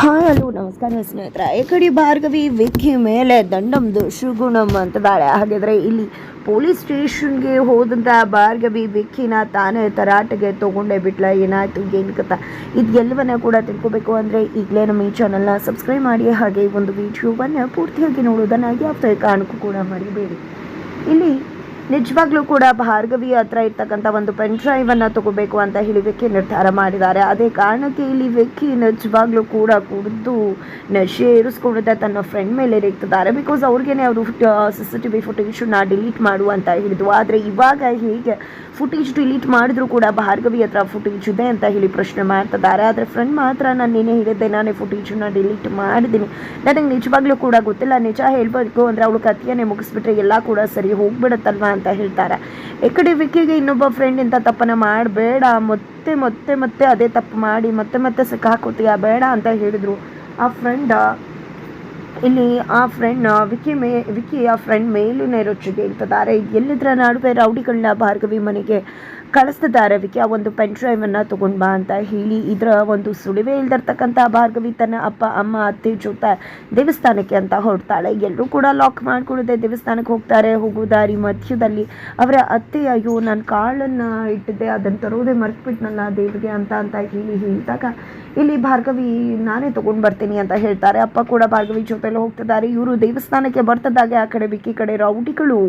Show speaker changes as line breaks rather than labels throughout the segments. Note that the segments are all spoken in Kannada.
ಹಾಯ್ ಹಲೋ, ನಮಸ್ಕಾರ ಸ್ನೇಹಿತರ. ಈ ಕಡೆ ಭಾರ್ಗವಿ ವಿಕ್ಕಿ ಮೇಲೆ ದಂಡಂ ದುಶುಗುಣಂ ಅಂತಿದ್ದಾಳೆ ಹಾಗಿದ್ರೆ ಇಲ್ಲಿ ಪೊಲೀಸ್ ಸ್ಟೇಷನ್ಗೆ ಹೋದಂಥ ಭಾರ್ಗವಿ ವಿಕ್ಕಿನ ತಾನೇ ತರಾಟೆಗೆ ತೊಗೊಂಡೇ ಬಿಟ್ಲ. ಏನಾಯಿತು, ಏನು ಕಥ? ಇದೆಲ್ಲವನ್ನ ಕೂಡ ತಿಳ್ಕೊಬೇಕು ಅಂದರೆ ಈಗಲೇ ನಮ್ಮ ಈ ಚಾನಲ್ನ ಸಬ್ಸ್ಕ್ರೈಬ್ ಮಾಡಿ. ಹಾಗೆ ಒಂದು ವಿಡಿಯೋವನ್ನು ಪೂರ್ತಿಯಾಗಿ ನೋಡೋದನ್ನು ಯಾವುದೇ ಕಾರಣಕ್ಕೂ ಕೂಡ ಮರಿಬೇಡಿ. ಇಲ್ಲಿ ನಿಜವಾಗ್ಲೂ ಕೂಡ ಭಾರ್ಗವಿ ಹತ್ರ ಇರ್ತಕ್ಕಂಥ ಒಂದು ಪೆನ್ ಡ್ರೈವನ್ನು ತಗೋಬೇಕು ಅಂತ ಹೇಳಿ ವಿಕ್ಕಿ ನಿರ್ಧಾರ ಮಾಡಿದ್ದಾರೆ. ಅದೇ ಕಾರಣಕ್ಕೆ ಇಲ್ಲಿ ವಿಕ್ಕಿ ನಿಜವಾಗ್ಲೂ ಕೂಡ ಕುಡಿದು ನಶೆ ಏರಿಸ್ಕೊಂಡಿದ್ದ ತನ್ನ ಫ್ರೆಂಡ್ ಮೇಲೆ ರೇಗ್ತಿದ್ದಾರೆ. ಬಿಕಾಸ್ ಅವ್ರಿಗೇನೆ ಅವರು ಸಿ ಸಿ ಟಿ ವಿ ಫುಟೇಜನ್ನ ಡಿಲೀಟ್ ಮಾಡು ಅಂತ ಹೇಳಿದ್ವು ಆದರೆ ಇವಾಗ ಹೇಗೆ ಫುಟೇಜ್ ಡಿಲೀಟ್ ಮಾಡಿದ್ರು ಕೂಡ ಭಾರ್ಗವಿ ಹತ್ರ ಫುಟೇಜ್ ಇದೆ ಅಂತ ಹೇಳಿ ಪ್ರಶ್ನೆ ಮಾಡ್ತಿದ್ದಾರೆ. ಆದರೆ ಫ್ರೆಂಡ್ ಮಾತ್ರ ನಾನು ನೀನೇ ಹೇಳಿದ್ದೆ, ನಾನೇ ಫುಟೇಜನ್ನ ಡಿಲೀಟ್ ಮಾಡಿದ್ದೀನಿ. ನನಗೆ ನಿಜವಾಗ್ಲೂ ಕೂಡ ಗೊತ್ತಿಲ್ಲ. ನಿಜ ಹೇಳ್ಬೇಕು ಅಂದರೆ ಅವಳು ಕಥೆಯನ್ನೇ ಮುಗಿಸ್ಬಿಟ್ರೆ ಎಲ್ಲ ಕೂಡ ಸರಿ ಹೋಗ್ಬಿಡುತ್ತಲ್ವಾ ಹೇಳ್ತಾರೆ. ಈ ಕಡೆ ವಿಕ್ಕಿಗೆ ಇನ್ನೊಬ್ಬ ಫ್ರೆಂಡ್ ಇಂಥ ತಪ್ಪನ್ನ ಮಾಡಬೇಡ, ಮತ್ತೆ ಮತ್ತೆ ಮತ್ತೆ ಅದೇ ತಪ್ಪು ಮಾಡಿ, ಮತ್ತೆ ಮತ್ತೆ ಸಿಕ್ಕಾಕೋತೀಯ ಬೇಡ ಅಂತ ಹೇಳಿದರು. ಆ ಫ್ರೆಂಡ್ ಇಲ್ಲಿ ಆ ಫ್ರೆಂಡ್ ವಿಕ್ಕಿ ಮೇ ವಿಕ್ಕಿ ಆ ಫ್ರೆಂಡ್ ಮೇಲುನೇ ರುಚಿಗೆ ಆದರೆ ಎಲ್ಲಿದ್ರ ನಡುವೆ ರೌಡಿಗಳನ್ನ ಭಾರ್ಗವಿ ಮನೆಗೆ ಕಳಿಸ್ತಿದ್ದಾರೆ ಆ ಒಂದು ಪೆನ್ ಡ್ರೈವನ್ನು ತೊಗೊಂಡು ಬಾ ಅಂತ ಹೇಳಿ. ಇದರ ಒಂದು ಸುಳಿವೇ ಇಲ್ದಿರ್ತಕ್ಕಂಥ ಭಾರ್ಗವಿ ತನ್ನ ಅಪ್ಪ, ಅಮ್ಮ, ಅತ್ತೆ ಜೊತೆ ದೇವಸ್ಥಾನಕ್ಕೆ ಅಂತ ಹೊರಡ್ತಾಳೆ ಎಲ್ಲರೂ ಕೂಡ ಲಾಕ್ ಮಾಡ್ಕೊಳ್ಳದೆ ದೇವಸ್ಥಾನಕ್ಕೆ ಹೋಗ್ತಾರೆ. ಹೋಗೋ ದಾರಿ ಮಧ್ಯದಲ್ಲಿ ಅವರ ಅತ್ತೆ, ಅಯ್ಯೋ, ನಾನು ಕಾಳನ್ನು ಇಟ್ಟಿದ್ದೆ ಅದನ್ನು ತರೋದೇ ಮರ್ತ್ಬಿಟ್ನಲ್ಲ ದೇವ್ರಿಗೆ ಅಂತ ಅಂತ ಹೇಳಿ ಹೇಳಿದಾಗ ಇಲ್ಲಿ ಭಾರ್ಗವಿ, ನಾನೇ ತಗೊಂಡ್ ಬರ್ತೀನಿ ಅಂತ ಹೇಳ್ತಾರೆ. ಅಪ್ಪ ಕೂಡ ಭಾರ್ಗವಿ ಜೊತೆಲಿ ಹೋಗ್ತಿದ್ದಾರೆ. ಇವರು ದೇವಸ್ಥಾನಕ್ಕೆ ಬರ್ತಿದ್ದಾಗೆ ಆ ಕಡೆ, ಬಿಕ್ಕಿ ಕಡೆ ರೌಡಿಗಳು.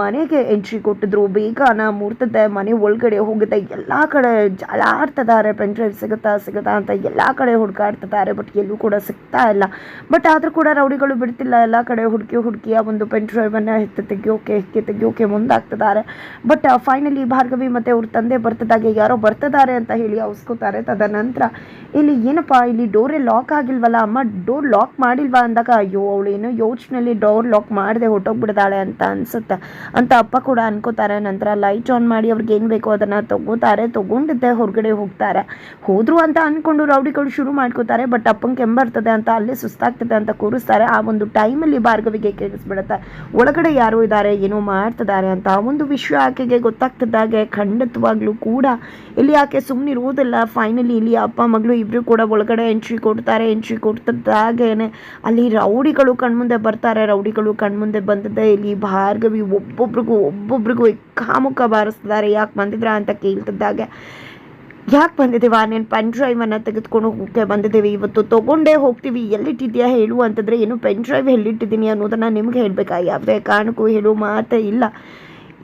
ಮನೆಗೆ ಎಂಟ್ರಿ ಕೊಟ್ಟಿದ್ರು. ಬೇಗ ನಾ ಮುರ್ತದೆ ಮನೆ ಒಳಗಡೆ ಹೋಗುತ್ತೆ. ಎಲ್ಲ ಕಡೆ ಜಾಲಾಡ್ತಿದ್ದಾರೆ ಪೆನ್ ಡ್ರೈವ್ ಸಿಗುತ್ತಾ ಸಿಗುತ್ತಾ ಅಂತ ಎಲ್ಲ ಕಡೆ ಹುಡುಕಾಡ್ತಿದ್ದಾರೆ. ಬಟ್ ಎಲ್ಲೂ ಕೂಡ ಸಿಗ್ತಾ ಇಲ್ಲ. ಬಟ್ ಆದರೂ ಕೂಡ ರೌಡಿಗಳು ಬಿಡ್ತಿಲ್ಲ. ಎಲ್ಲ ಕಡೆ ಹುಡುಕಿ ಹುಡುಕಿ ಆ ಒಂದು ಪೆನ್ ಡ್ರೈವನ್ನು ಎತ್ತಿ ತೆಗಿಯೋಕೆ ಎತ್ತಿ ತೆಗಿಯೋಕೆ ಮುಂದಾಗ್ತಿದ್ದಾರೆ. ಬಟ್ ಫೈನಲಿ ಭಾರ್ಗವಿ ಮತ್ತು ಅವ್ರ ತಂದೆ ಬರ್ತದಾಗೆ ಯಾರೋ ಬರ್ತಿದ್ದಾರೆ ಅಂತ ಹೇಳಿ ಅವಸ್ಕೋತಾರೆ. ತದನಂತರ ಇಲ್ಲಿ ಏನಪ್ಪ, ಇಲ್ಲಿ ಡೋರೇ ಲಾಕ್ ಆಗಿಲ್ವಲ್ಲ? ಅಮ್ಮ ಡೋರ್ ಲಾಕ್ ಮಾಡಿಲ್ವಾ ಅಂದಾಗ, ಅಯ್ಯೋ ಅವಳು ಏನೋ ಯೋಚನೆಯಲ್ಲಿ ಡೋರ್ ಲಾಕ್ ಮಾಡದೆ ಹೊಟ್ಟೋಗ್ಬಿಡ್ತಾಳೆ ಅಂತ ಅನ್ಸುತ್ತೆ. ಅಂತ ಅಪ್ಪ ಕೂಡ ಅನ್ಕೋತಾರೆ. ನಂತರ ಲೈಟ್ ಆನ್ ಮಾಡಿ ಅವ್ರಿಗೆ ಏನು ಬೇಕೋ ಅದನ್ನು ತಗೋತಾರೆ. ತಗೊಂಡಿದ್ದೆ, ಹೊರಗಡೆ ಹೋಗ್ತಾರೆ. ಹೋದ್ರು ಅಂತ ಅನ್ಕೊಂಡು ರೌಡಿಗಳು ಶುರು ಮಾಡ್ಕೋತಾರೆ. ಬಟ್ ಅಪ್ಪಂಗೆ ಕೆಂಬರ್ತದೆ ಅಂತ ಅಲ್ಲೇ ಸುಸ್ತಾಗ್ತದೆ ಅಂತ ಕೂರಿಸ್ತಾರೆ. ಆ ಒಂದು ಟೈಮಲ್ಲಿ ಭಾರ್ಗವಿಗೆ ಕೇಳಿಸ್ಬಿಡುತ್ತೆ. ಒಳಗಡೆ ಯಾರು ಇದ್ದಾರೆ ಏನೋ ಮಾಡ್ತಿದ್ದಾರೆ ಅಂತ ಆ ಒಂದು ವಿಷಯ ಆಕೆಗೆ ಗೊತ್ತಾಗ್ತಿದ್ದಾಗೆ. ಖಂಡಿತವಾಗ್ಲೂ ಕೂಡ. ಇಲ್ಲಿ ಆಕೆ ಸುಮ್ಮನಿರುವುದಿಲ್ಲ ಫೈನಲಿ ಇಲ್ಲಿ ಅಪ್ಪ, ಮಗಳು ಇಬ್ಬರು ಕೂಡ ಒಳಗಡೆ ಎಂಟ್ರಿ ಕೊಡ್ತಾರೆ. ಎಂಟ್ರಿ ಕೊಡ್ತಿದ್ದಾಗೇನೆ ಅಲ್ಲಿ ರೌಡಿಗಳು ಕಣ್ಮುಂದೆ ಬರ್ತಾರೆ. ರೌಡಿಗಳು ಕಣ್ಮುಂದೆ ಬಂದಿದ್ದೆ ಇಲ್ಲಿ ಭಾರ್ಗವಿ ಒಬ್ಬೊಬ್ರಿಗೂ ಒಬ್ಬೊಬ್ರಿಗೂ ಕಾಮುಖ ಬಾರಿಸ್ತಿದ್ದಾರೆ ಯಾಕೆ ಬಂದಿದ್ರ ಅಂತ ಕೇಳ್ತಿದ್ದಾಗ. ಯಾಕೆ ಬಂದಿದ್ದೀವ? ನೀನು ಪೆನ್ ಡ್ರೈವನ್ನು ತೆಗೆದುಕೊಂಡು ಹೋಗಕ್ಕೆ ಬಂದಿದ್ದೀವಿ. ಇವತ್ತು ತೊಗೊಂಡೇ ಹೋಗ್ತೀವಿ. ಎಲ್ಲಿಟ್ಟಿದ್ಯಾ ಹೇಳು ಅಂತಂದರೆ ಏನು ಪೆನ್ ಡ್ರೈವ್ ಎಲ್ಲಿಟ್ಟಿದ್ದೀನಿ ಅನ್ನೋದನ್ನು ನಿಮ್ಗೆ ಹೇಳಬೇಕಾ ಯಾವುದೇ ಕಾರಣಕ್ಕೂ ಹೇಳು ಮಾತೇ ಇಲ್ಲ.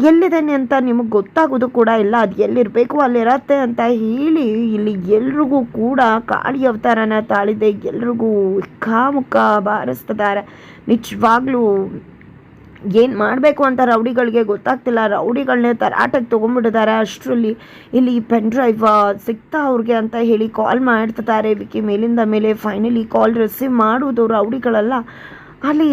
ಎಲ್ಲಿದ್ದೇನೆ ಅಂತ ನಿಮಗೆ ಗೊತ್ತಾಗೋದು ಕೂಡ ಇಲ್ಲ. ಅದು ಎಲ್ಲಿರಬೇಕು, ಅಲ್ಲಿರತ್ತೆ ಅಂತ ಹೇಳಿ ಇಲ್ಲಿ ಎಲ್ರಿಗೂ ಕೂಡ ಕಾಳಿ ಅವತಾರನ ತಾಳಿದೆ. ಎಲ್ರಿಗೂ ಕಾಮುಖ ಬಾರಿಸ್ತಿದ್ದಾರೆ. ನಿಜವಾಗ್ಲೂ ಏನು ಮಾಡಬೇಕು ಅಂತ ರೌಡಿಗಳಿಗೆ ಗೊತ್ತಾಗ್ತಿಲ್ಲ. ರೌಡಿಗಳನ್ನೇ ತರಾಟಕ್ಕೆ ತೊಗೊಂಡ್ಬಿಟ್ಟಿದ್ದಾರೆ. ಅಷ್ಟರಲ್ಲಿ ಇಲ್ಲಿ ಪೆನ್ ಡ್ರೈವ್ ಸಿಗ್ತಾ ಅವ್ರಿಗೆ ಅಂತ ಹೇಳಿ ಕಾಲ್ ಮಾಡ್ತಿದ್ದಾರೆ. ವಿಕಿ ಮೇಲಿಂದ ಮೇಲೆ ಫೈನಲಿ ಕಾಲ್ ರಿಸೀವ್ ಮಾಡುವುದು ರೌಡಿಗಳೆಲ್ಲ. ಅಲ್ಲಿ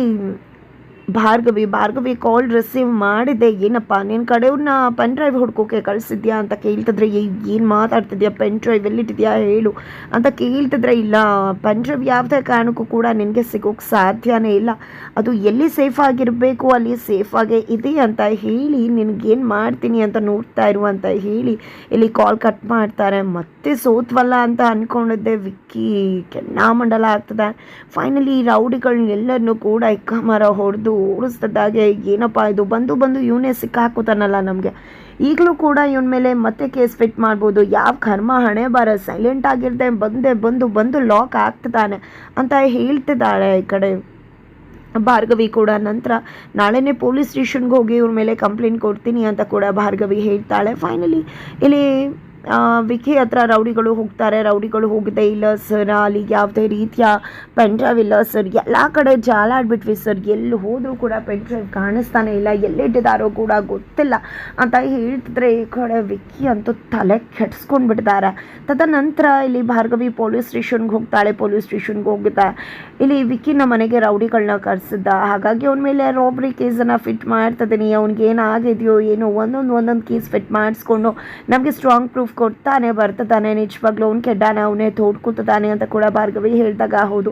ಭಾರ್ಗವಿ ಭಾರ್ಗವಿ ಕಾಲ್ ರಿಸೀವ್ ಮಾಡಿದೆ. ಏನಪ್ಪ ನಿನ್ನ ಕಡೆಯವ್ರನ್ನ ಪೆನ್ ಡ್ರೈವ್ ಹುಡ್ಕೋಕೆ ಕಳಿಸಿದ್ಯಾ ಅಂತ ಕೇಳ್ತಿದ್ರೆ ಏನು ಮಾತಾಡ್ತಿದ್ಯಾ? ಪೆನ್ ಡ್ರೈವ್ ಎಲ್ಲಿಟ್ಟಿದ್ಯಾ ಹೇಳು ಅಂತ ಕೇಳ್ತಿದ್ರೆ, ಇಲ್ಲ ಪೆನ್ ಡ್ರೈವ್ ಯಾವುದೇ ಕಾರಣಕ್ಕೂ ಕೂಡ ನಿನಗೆ ಸಿಗೋಕೆ ಸಾಧ್ಯನೇ ಇಲ್ಲ. ಅದು ಎಲ್ಲಿ ಸೇಫ್ ಆಗಿರಬೇಕು, ಅಲ್ಲಿ ಆಗೇ ಇದೆ ಅಂತ ಹೇಳಿ, ನಿನಗೇನು ಮಾಡ್ತೀನಿ ಅಂತ ನೋಡ್ತಾ ಇರು ಅಂತ ಹೇಳಿ, ಇಲ್ಲಿ ಕಾಲ್ ಕಟ್ ಮಾಡ್ತಾರೆ. ಮತ್ತೆ ಸೋತ್ವಲ್ಲ ಅಂತ ಅಂದ್ಕೊಂಡಿದ್ದೆ ವಿಕ್ಕಿ, ಕೆನ್ನಾಮಂಡಲ ಆಗ್ತದೆ. ಫೈನಲಿ ರೌಡಿಗಳನ್ನೆಲ್ಲರನ್ನೂ ಕೂಡ ಇಕ್ಕಮರ ಹೊಡೆದು ಓಡಿಸ್ತಿದ್ದಾಗೆ ಏನಪ್ಪ ಇದು? ಬಂದು ಬಂದು ಇವನೇ ಸಿಕ್ಕಾಕೋತಾನಲ್ಲ ನಮಗೆ. ಈಗಲೂ ಕೂಡ ಇವನ ಮೇಲೆ ಮತ್ತೆ ಕೇಸ್ ಫಿಟ್ ಮಾಡ್ಬೋದು. ಯಾವ ಕರ್ಮ ಹಣೆ ಬಾರ ಸೈಲೆಂಟ್ ಆಗಿರ್ದೆ ಬಂದೆ, ಬಂದು ಬಂದು ಲಾಕ್ ಆಗ್ತಿದ್ದಾನೆ ಅಂತ ಹೇಳ್ತಿದ್ದಾಳೆ ಈ ಕಡೆ ಭಾರ್ಗವಿ ಕೂಡ. ನಂತರ ನಾಳೆನೇ ಪೊಲೀಸ್ ಸ್ಟೇಷನ್ಗೆ ಹೋಗಿ ಇವ್ರ ಮೇಲೆ ಕಂಪ್ಲೇಂಟ್ ಕೊಡ್ತೀನಿ ಅಂತ ಕೂಡ ಭಾರ್ಗವಿ ಹೇಳ್ತಾಳೆ. ಫೈನಲಿ ಇಲ್ಲಿ ವಿಕಿ ಹತ್ರ ರೌಡಿಗಳು ಹೋಗ್ತಾರೆ. ರೌಡಿಗಳು ಹೋಗಿದೆ. ಇಲ್ಲ ಸರ್ ಅಲ್ಲಿ ಯಾವುದೇ ರೀತಿಯ ಪೆನ್ ಡ್ರೈವ್ ಇಲ್ಲ ಸರ್. ಎಲ್ಲ ಕಡೆ ಜಾಲಾಡ್ಬಿಟ್ವಿ ಸರ್. ಎಲ್ಲಿ ಹೋದರೂ ಕೂಡ ಪೆನ್ ಕಾಣಿಸ್ತಾನೆ ಇಲ್ಲ. ಎಲ್ಲಿಟ್ಟಿದ್ದಾರೋ ಕೂಡ ಗೊತ್ತಿಲ್ಲ ಅಂತ ಹೇಳ್ತಿದ್ರೆ ಈ ಕಡೆ ವಿಕ್ಕಿ ಅಂತೂ ತಲೆ ಕೆಡ್ಸ್ಕೊಂಡ್ಬಿಟ್ಟಿದ್ದಾರೆ ತದನಂತರ ಇಲ್ಲಿ ಭಾರ್ಗವಿ ಪೊಲೀಸ್ ಸ್ಟೇಷನ್ಗೆ ಹೋಗ್ತಾಳೆ. ಪೊಲೀಸ್ ಸ್ಟೇಷನ್ಗೆ ಹೋಗುತ್ತೆ ಇಲ್ಲಿ ವಿಕ್ಕಿನ ಮನೆಗೆ ರೌಡಿಗಳನ್ನ ಕರೆಸಿದ್ದ. ಹಾಗಾಗಿ ಅವನ ಮೇಲೆ ರಾಬ್ರಿ ಕೇಸನ್ನು ಫಿಟ್ ಮಾಡ್ತಿದ್ದೀನಿ. ಅವ್ನಿಗೆ ಏನಾಗಿದೆಯೋ ಏನೋ ಒಂದೊಂದು ಒಂದೊಂದು ಕೇಸ್ ಫಿಟ್ ಮಾಡಿಸ್ಕೊಂಡು ನಮಗೆ ಸ್ಟ್ರಾಂಗ್ ಪ್ರೂಫ್ ಕೊಡ್ತಾನೆ, ಬರ್ತಾನೆ, ನಿಜವಾಗ್ಲೂ ಅವ್ನು ಕೆಡ್ಡಾನೆ, ಅವನೇ ತೋಡ್ಕೊತಾನೆ ಅಂತ ಕೂಡ ಭಾರ್ಗವಿ ಹೇಳಿದಾಗ ಹೌದು.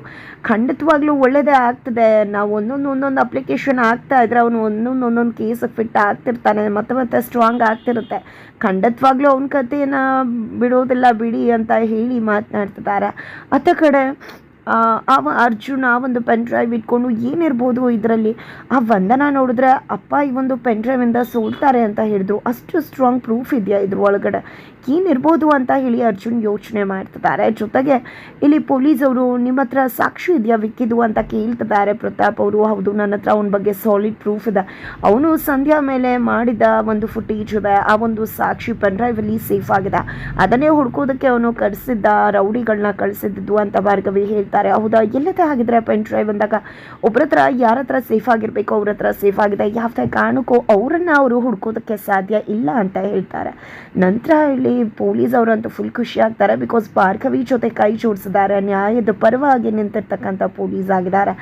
ಖಂಡಿತವಾಗ್ಲೂ ಒಳ್ಳೆಯದೇ ಆಗ್ತದೆ. ನಾವು ಒಂದೊಂದು ಒಂದೊಂದು ಅಪ್ಲಿಕೇಶನ್ ಆಗ್ತಾ ಇದ್ರೆ ಅವನು ಒಂದೊಂದು ಒಂದೊಂದು ಕೇಸಿಗೆ ಫಿಟ್ ಆಗ್ತಿರ್ತಾನೆ, ಮತ್ತೆ ಮತ್ತೆ ಸ್ಟ್ರಾಂಗ್ ಆಗ್ತಿರುತ್ತೆ. ಖಂಡಿತವಾಗ್ಲೂ ಅವನ ಕಥೆಯನ್ನು ಬಿಡೋದಿಲ್ಲ, ಬಿಡಿ ಅಂತ ಹೇಳಿ ಮಾತನಾಡ್ತಿದ್ದಾರೆ. ಅತ್ತ ಕಡೆ ಅವ ಅರ್ಜುನ ಒಂದು ಪೆನ್ ಡ್ರೈವ್ ಇಟ್ಕೊಂಡು ಏನಿರ್ಬೋದು ಇದರಲ್ಲಿ? ಆ ವಂದನ ನೋಡಿದ್ರೆ, ಅಪ್ಪ, ಈ ಒಂದು ಪೆನ್ ಡ್ರೈವಿಂದ ಸೋಲ್ತಾರೆ ಅಂತ ಹೇಳಿದ್ರು ಅಷ್ಟು ಸ್ಟ್ರಾಂಗ್ ಪ್ರೂಫ್ ಇದೆಯಾ ಇದ್ರ ಒಳಗಡೆ ಏನಿರ್ಬೋದು ಅಂತ ಹೇಳಿ ಅರ್ಜುನ್ ಯೋಚನೆ ಮಾಡ್ತಿದ್ದಾರೆ. ಜೊತೆಗೆ ಇಲ್ಲಿ ಪೊಲೀಸ್ ಅವರು ನಿಮ್ಮ ಹತ್ರ ಸಾಕ್ಷಿ ಇದೆಯಾ ವಿಕ್ಕಿದು ಅಂತ ಕೇಳ್ತಿದ್ದಾರೆ. ಪ್ರತಾಪ್ ಅವರು, ಹೌದು, ನನ್ನ ಹತ್ರ ಅವನ ಬಗ್ಗೆ ಸಾಲಿಡ್ ಪ್ರೂಫ್ ಇದೆ. ಅವನು ಸಂಧ್ಯಾ ಮೇಲೆ ಮಾಡಿದ ಒಂದು ಫುಟೇಜ್ ಇದೆ. ಆ ಒಂದು ಸಾಕ್ಷಿ ಪೆನ್ ಡ್ರೈವಲ್ಲಿ ಸೇಫ್ ಆಗಿದೆ. ಅದನ್ನೇ ಹುಡ್ಕೋದಕ್ಕೆ ಅವನು ಕಳಿಸಿದ್ದ ರೌಡಿಗಳನ್ನ ಕಳಿಸಿದ್ದು ಅಂತ ಭಾರ್ಗವಿ ಹೇಳ್ತಾರೆ ಹೌದಾ? ಎಲ್ಲದೇ ಆಗಿದ್ರೆ ಪೆನ್ ಡ್ರೈವ್ ಬಂದಾಗ ಒಬ್ಬರ ಹತ್ರ ಯಾರ ಹತ್ರ ಸೇಫ್ ಆಗಿರಬೇಕು, ಅವ್ರ ಹತ್ರ ಸೇಫ್ ಆಗಿದೆ. ಯಾವುದೇ ಕಾರಣಕ್ಕೂ ಅವರನ್ನ ಅವರು ಹುಡ್ಕೋದಕ್ಕೆ ಸಾಧ್ಯ ಇಲ್ಲ ಅಂತ ಹೇಳ್ತಾರೆ. ನಂತರ ಇಲ್ಲಿ ಪೊಲೀಸ್ ಅವರಂತೂ ಫುಲ್ ಖುಷಿ ಆಗ್ತಾರೆ ಬಿಕಾಸ್ ಭಾರ್ಗವಿ ಜೊತೆ ಕೈ ಜೋಡಿಸಿದ್ದಾರೆ. ನ್ಯಾಯದ ಪರವಾಗಿ ನಿಂತಿರ್ತಕ್ಕಂಥ ಪೊಲೀಸ್ ಆಗಿದ್ದಾರೆ.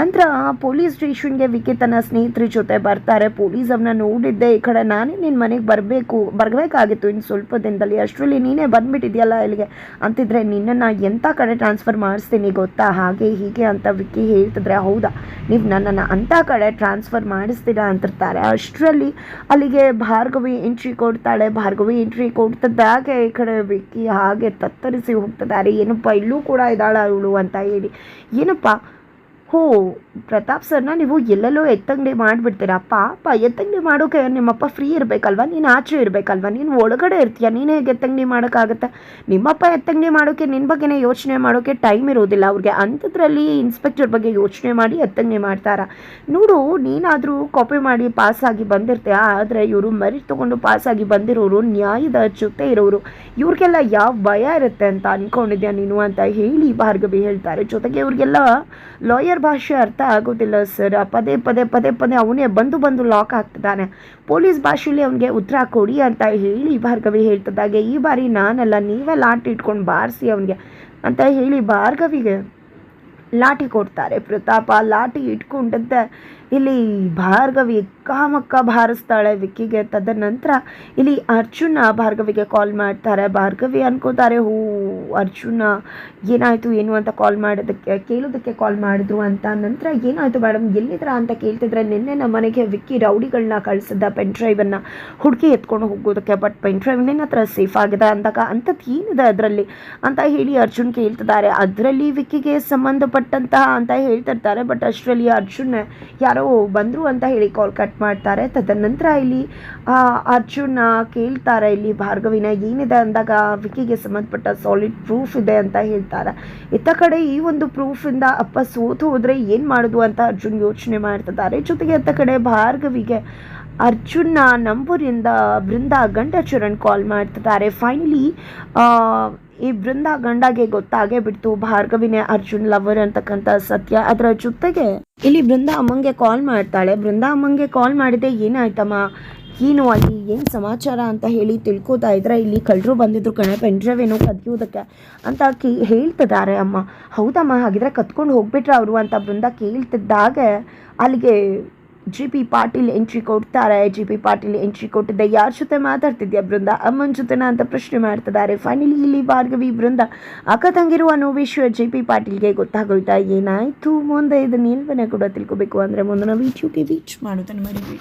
ನಂತರ ಪೊಲೀಸ್ ಸ್ಟೇಷನ್ಗೆ ವಿಕಿ ತನ್ನ ಸ್ನೇಹಿತರ ಜೊತೆ ಬರ್ತಾರೆ. ಪೊಲೀಸ್ ಅವ್ರನ್ನ ನೋಡಿದ್ದೆ, ಈ ಕಡೆ ನಾನೇ ನಿನ್ನ ಮನೆಗೆ ಬರಬೇಕು, ಬರಬೇಕಾಗಿತ್ತು. ಇನ್ನು ಸ್ವಲ್ಪ ದಿನದಲ್ಲಿ ಅಷ್ಟರಲ್ಲಿ ನೀನೇ ಬಂದ್ಬಿಟ್ಟಿದ್ಯಲ್ಲ ಇಲ್ಲಿಗೆ. ಅಂತಿದ್ರೆ ನಿನ್ನನ್ನು ಎಂಥ ಕಡೆ ಟ್ರಾನ್ಸ್ಫರ್ ಮಾಡಿಸ್ತೀನಿ? ಗೊತ್ತಾ? ಹಾಗೆ ಹೀಗೆ ಅಂತ ವಿಕ್ಕಿ ಹೇಳ್ತಿದ್ರೆ, ಹೌದಾ? ನೀವು ನನ್ನನ್ನು ಅಂಥ ಕಡೆ ಟ್ರಾನ್ಸ್ಫರ್ ಮಾಡಿಸ್ತೀರಾ ಅಂತಿರ್ತಾರೆ. ಅಷ್ಟರಲ್ಲಿ ಅಲ್ಲಿಗೆ ಭಾರ್ಗವಿ ಎಂಟ್ರಿ ಕೊಡ್ತಾಳೆ. ಭಾರ್ಗವಿ ಎಂಟ್ರಿ ಕೊಡ್ತಿದ್ದಾಗೆ ಈ ಕಡೆ ವಿಕ್ಕಿ ಹಾಗೆ ತತ್ತರಿಸಿ ಹೋಗ್ತಿದ್ದಾರೆ. ಏನಪ್ಪ, ಇಲ್ಲೂ ಕೂಡ ಇದ್ದಾಳ ಅವಳು ಅಂತ ಹೇಳಿ. ಏನಪ್ಪ? ಹೋ, ಪ್ರತಾಪ್ ಸರ್ನ ನೀವು ಎಲ್ಲೆಲ್ಲೋ ಎತ್ತಂಗಡಿ ಮಾಡಿಬಿಡ್ತೀರಾ. ಪಾಪ, ಎತ್ತಂಗಡಿ ಮಾಡೋಕೆ ನಿಮ್ಮಪ್ಪ ಫ್ರೀ ಇರಬೇಕಲ್ವ? ನೀನು ಆಚೆ ಇರಬೇಕಲ್ವ? ನೀನು ಒಳಗಡೆ ಇರ್ತೀಯ? ನೀನು ಹೇಗೆ ಎತ್ತಂಗಡಿ ಮಾಡೋಕ್ಕಾಗತ್ತೆ? ನಿಮ್ಮಪ್ಪ ಎತ್ತಂಗಡಿ ಮಾಡೋಕ್ಕೆ ನಿನ್ನ ಬಗ್ಗೆನೇ ಯೋಚನೆ ಮಾಡೋಕ್ಕೆ ಟೈಮ್ ಇರೋದಿಲ್ಲ. ಅವ್ರಿಗೆ ಅಂಥದ್ರಲ್ಲಿ ಇನ್ಸ್ಪೆಕ್ಟರ್ ಬಗ್ಗೆ ಯೋಚನೆ ಮಾಡಿ ಎತ್ತಂಗಡಿ ಮಾಡ್ತಾರ? ನೋಡು, ನೀನಾದರೂ ಕಾಪಿ ಮಾಡಿ ಪಾಸಾಗಿ ಬಂದಿರ್ತೀಯ. ಆದರೆ ಇವರು ಮರಿ ತೊಗೊಂಡು ಪಾಸಾಗಿ ಬಂದಿರೋರು, ನ್ಯಾಯದ ಜೊತೆ ಇರೋರು. ಇವ್ರಿಗೆಲ್ಲ ಯಾವ ಭಯ ಇರುತ್ತೆ ಅಂತ ಅಂದ್ಕೊಂಡಿದ್ಯಾ ನೀನು ಅಂತ ಹೇಳಿ ಭಾರ್ಗವಿ ಹೇಳ್ತಾರೆ. ಜೊತೆಗೆ ಇವ್ರಿಗೆಲ್ಲ ಲಾಯರ್ ಭಾಷೆ ಅರ್ಥ ಆಗೋದಿಲ್ಲ ಸರ್. ಪದೇ ಪದೇ ಪದೇ ಪದೇ ಅವನೇ ಬಂದು ಬಂದು ಲಾಕ್ ಆಗ್ತಿದ್ದಾನೆ ಪೊಲೀಸ್ ಭಾಷೆಯಲ್ಲಿ ಅವನಿಗೆ ಉತ್ತರ ಕೊಡಿ ಅಂತ ಹೇಳಿ ಭಾರ್ಗವಿ ಹೇಳ್ತಿದ್ದಾಗೆ ಈ ಬಾರಿ ನಾನಲ್ಲ, ನೀವೇ ಲಾಟಿ ಇಟ್ಕೊಂಡು ಬಾರಿಸಿ ಅವನಿಗೆ ಅಂತ ಹೇಳಿ ಭಾರ್ಗವಿಗೆ ಲಾಠಿ ಕೊಡ್ತಾರೆ. ಪ್ರತಾಪ ಲಾಠಿ ಇಟ್ಕೊಂಡಿದ್ದೆ ಇಲ್ಲಿ ಭಾರ್ಗವಿ ಕಾಮಕ್ಕ ಭಾರಿಸ್ತಾಳೆ ವಿಕ್ಕಿಗೆ ತದನಂತರ ಇಲ್ಲಿ ಅರ್ಜುನ ಭಾರ್ಗವಿಗೆ ಕಾಲ್ ಮಾಡ್ತಾರೆ. ಭಾರ್ಗವಿ ಅನ್ಕೋತಾರೆ, ಹೂ, ಅರ್ಜುನ, ಏನಾಯಿತು? ಏನು ಅಂತ ಕಾಲ್ ಮಾಡೋದಕ್ಕೆ ಕೇಳೋದಕ್ಕೆ ಕಾಲ್ ಮಾಡಿದ್ರು ಅಂತ. ನಂತರ ಏನಾಯಿತು ಮೇಡಮ್ ಎಲ್ಲಿದ್ರ ಅಂತ ಕೇಳ್ತಿದ್ರೆ, ನಿನ್ನೆ ನಮ್ಮ ಮನೆಗೆ ವಿಕ್ಕಿ ರೌಡಿಗಳನ್ನ ಕಳಿಸಿದ್ದ ಪೆನ್ ಡ್ರೈವನ್ನು ಹುಡುಕಿ ಎತ್ಕೊಂಡು ಹೋಗೋದಕ್ಕೆ. ಬಟ್ ಪೆನ್ ಡ್ರೈವ್ ನಿನ್ನ ಹತ್ರ ಸೇಫ್ ಆಗಿದೆ ಅಂದಾಗ ಅಂಥದ್ದು ಏನಿದೆ ಅದರಲ್ಲಿ? ಅಂತ ಹೇಳಿ ಅರ್ಜುನ್ ಕೇಳ್ತಿದ್ದಾರೆ. ಅದರಲ್ಲಿ ವಿಕ್ಕಿಗೆ ಸಂಬಂಧಪಟ್ಟಂತಹ ಅಂತ ಹೇಳ್ತಿರ್ತಾರೆ ಬಟ್ ಅಷ್ಟರಲ್ಲಿ ಅರ್ಜುನ್ ಯಾರೋ ಬಂದರು ಅಂತ ಹೇಳಿ ಕಾಲ್ ಕಟ್ ಮಾಡ್ತಾರೆ. ತದನಂತರ ಇಲ್ಲಿ ಅರ್ಜುನ ಕೇಳ್ತಾರೆ ಇಲ್ಲಿ, ಭಾರ್ಗವಿನ ಏನಿದೆ? ಅಂದಾಗ ವಿಕಿಗೆ ಸಂಬಂಧಪಟ್ಟ ಸಾಲಿಡ್ ಪ್ರೂಫ್ ಇದೆ ಅಂತ ಹೇಳ್ತಾರೆ. ಇತ್ತ ಕಡೆ ಈ ಒಂದು ಪ್ರೂಫಿಂದ ಅಪ್ಪ ಸೋತು ಹೋದರೆ ಏನು ಮಾಡೋದು ಅಂತ ಅರ್ಜುನ್ ಯೋಚನೆ ಮಾಡ್ತಿದ್ದಾರೆ. ಜೊತೆಗೆ ಇತ್ತ ಕಡೆ ಭಾರ್ಗವಿಗೆ ಅರ್ಜುನ್ನ ನಂಬೂರಿಂದ ಬೃಂದ ಗಂಡಚರಣ್ ಕಾಲ್ ಮಾಡ್ತಿದ್ದಾರೆ. ಫೈನಲಿ ಈ ಬೃಂದ ಗಂಡಗೆ ಗೊತ್ತಾಗೇ ಬಿಡ್ತು. ಭಾರ್ಗವಿನೇ ಅರ್ಜುನ್ ಲವರ್ ಅಂತಕ್ಕಂಥ ಸತ್ಯ ಅದರ ಜೊತೆಗೆ ಇಲ್ಲಿ ಬೃಂದ ಅಮ್ಮಂಗೆ ಕಾಲ್ ಮಾಡ್ತಾಳೆ. ಬೃಂದ ಅಮ್ಮಂಗೆ ಕಾಲ್ ಮಾಡಿದೆ, ಏನಾಯ್ತಮ್ಮ? ಏನು ಅಲ್ಲಿ? ಏನು ಸಮಾಚಾರ? ಅಂತ ಹೇಳಿ ತಿಳ್ಕೊತಾ ಇದ್ರೆ ಇಲ್ಲಿ ಕಳ್ಳರು ಬಂದಿದ್ರು ಕಣೆ. ಪೆಂಡ್ರವೇನು ಕದಿಯೋದಕ್ಕೆ ಅಂತ ಕೇ ಹೇಳ್ತಿದ್ದಾರೆ ಅಮ್ಮ. ಹೌದಮ್ಮ, ಹಾಗಿದ್ರೆ ಕತ್ಕೊಂಡು ಹೋಗ್ಬಿಟ್ರೆ ಅವರು ಅಂತ ಬೃಂದ ಕೇಳ್ತಿದ್ದಾಗೆ ಅಲ್ಲಿಗೆ ಜಿ ಪಿ ಪಾಟೀಲ್ ಎಂಟ್ರಿ ಕೊಡ್ತಾರೆ ಜಿ ಪಿ ಪಾಟೀಲ್ ಎಂಟ್ರಿ ಕೊಟ್ಟಿದ್ದೆ ಯಾರ ಜೊತೆ ಮಾತಾಡ್ತಿದ್ಯಾ ಬೃಂದ? ಅಮ್ಮನ ಜೊತೆನ ಅಂತ ಪ್ರಶ್ನೆ ಮಾಡ್ತಿದ್ದಾರೆ. ಫೈನಲಿ ಇಲ್ಲಿ ಭಾರ್ಗವಿ, ಬೃಂದ, ಅಕ್ಕ ತಂಗಿರುವ ವಿಷಯ ಜಿ ಪಿ ಪಾಟೀಲ್ಗೆ ಗೊತ್ತಾಗೋಯ್ತಾ? ಏನಾಯ್ತು? ಮುಂದೆ ಇದನ್ನ ನಿಲ್ವನೆ ಕೂಡ ತಿಳ್ಕೊಬೇಕು ಅಂದರೆ ಮುಂದಿನ ವೀಡಿಯೋಗೆ ವೀಚ್ ಮಾಡೋದನ್ನು ಮರಿಬೇಡಿ